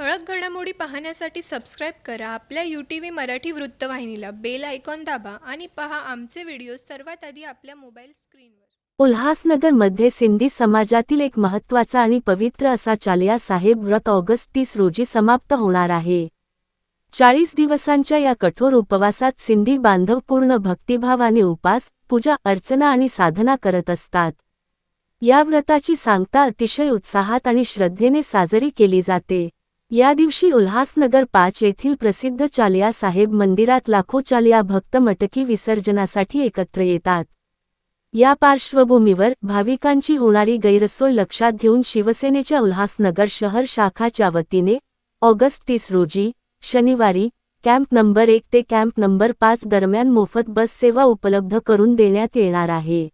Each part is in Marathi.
ठळक घडामोडी पाहण्यासाठी सबस्क्राईब करा. आपल्या यू टी व्ही मराठी वृत्तवाहिनीला बेल आयकॉन दाबा आणि पहा आमचे व्हिडिओ सर्वात आधी आपल्या मोबाईल स्क्रीनवर उल्हासनगरमध्ये सिंधी समाजातील एक महत्त्वाचा आणि पवित्र असा चालिया साहेब व्रत ऑगस्ट तीस रोजी समाप्त होणार आहे. चाळीस दिवसांच्या या कठोर उपवासात सिंधी बांधव पूर्ण भक्तिभावाने उपास पूजा अर्चना आणि साधना करत असतात. या व्रताची सांगता अतिशय उत्साहात आणि श्रद्धेने साजरी केली जाते. या दिवशी उल्हासनगर पाच येथील प्रसिद्ध चालिया साहेब मंदिरात लाखो चालिया भक्त मटकी विसर्जनासाठी एकत्र येतात. या पार्श्वभूमीवर भाविकांची होणारी गैरसोय लक्षात घेऊन शिवसेनेच्या उल्हासनगर शहर शाखाच्या वतीने ऑगस्ट तीस रोजी शनिवारी कॅम्प नंबर एक ते कॅम्प नंबर पाच दरम्यान मोफत बस सेवा उपलब्ध करून देण्यात येणार आहे.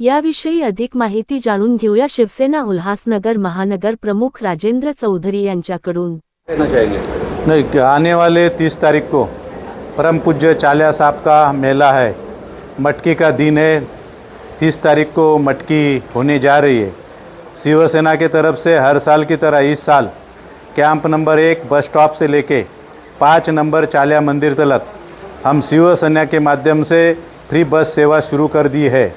याविषयी अधिक माहिती जाणून घेऊया शिवसेना उल्हासनगर महानगर प्रमुख राजेंद्र चौधरी यांच्याकडून. नहीं आने वाले तीस तारीख को परम पूज्य चालिया साहब का मेला है। मटकी का दिन है। तीस तारीख को मटकी होने जा रही है। शिवसेना के तरफ से हर साल की तरह इस साल कैंप नंबर एक बस स्टॉप से लेके पाँच नंबर चालिया मंदिर तलक हम शिवसेना के माध्यम से फ्री बस सेवा शुरू कर दी है।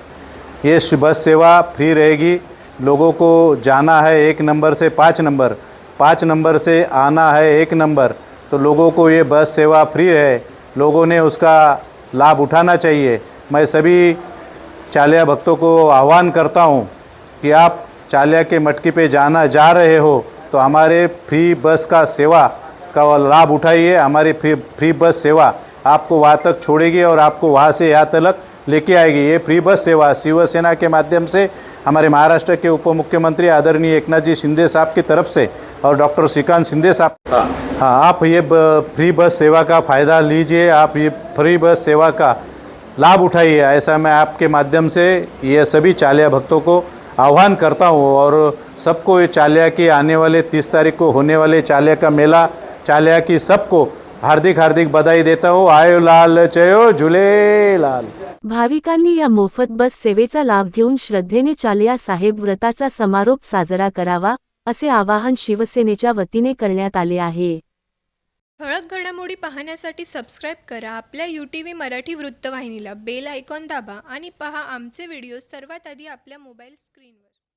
ये बस सेवा फ्री रहेगी। लोगों को जाना है एक नंबर से पाँच नंबर पाँच नंबर से आना है एक नंबर तो लोगों को ये बस सेवा फ्री है। लोगों ने उसका लाभ उठाना चाहिए। मैं सभी चालिया भक्तों को आह्वान करता हूँ कि आप चालिया के मटकी पे जाना, जा रहे हो तो हमारे फ्री बस का सेवा का लाभ उठाइए। हमारी फ्री फ्री बस सेवा आपको वहाँ तक छोड़ेगी और आपको वहाँ से यहाँ तक लेके आएगी। ये फ्री बस सेवा शिवसेना के माध्यम से हमारे महाराष्ट्र के उप मुख्यमंत्री आदरणीय एकनाथ जी शिंदे साहब की तरफ़ से और डॉक्टर श्रीकांत शिंदे साहब हाँ आप ये फ्री बस सेवा का फ़ायदा लीजिए, आप ये फ्री बस सेवा का लाभ उठाइए। ऐसा मैं आपके माध्यम से ये सभी चालिया भक्तों को आह्वान करता हूँ और सबको ये चालिया की आने वाले तीस तारीख को होने वाले चालिया का मेला, चालिया की सबको हार्दिक हार्दिक बधाई देता हूँ. आयो लाल चयो झूले लाल. भाविकांनी या मोफत बस सेवेचा लाभ घेऊन श्रद्धेने चालिया साहेब व्रताचा समारोप साजरा करावा असे आवाहन शिवसेनेच्या वतीने करण्यात आले आहे. ठळक घडामोडी पाहण्यासाठी सबस्क्राईब करा. आपल्या यू टी व्ही मराठी वृत्तवाहिनीला बेल आयकॉन दाबा आणि पहा आमचे व्हिडिओ सर्वात आधी आपल्या मोबाईल स्क्रीनवर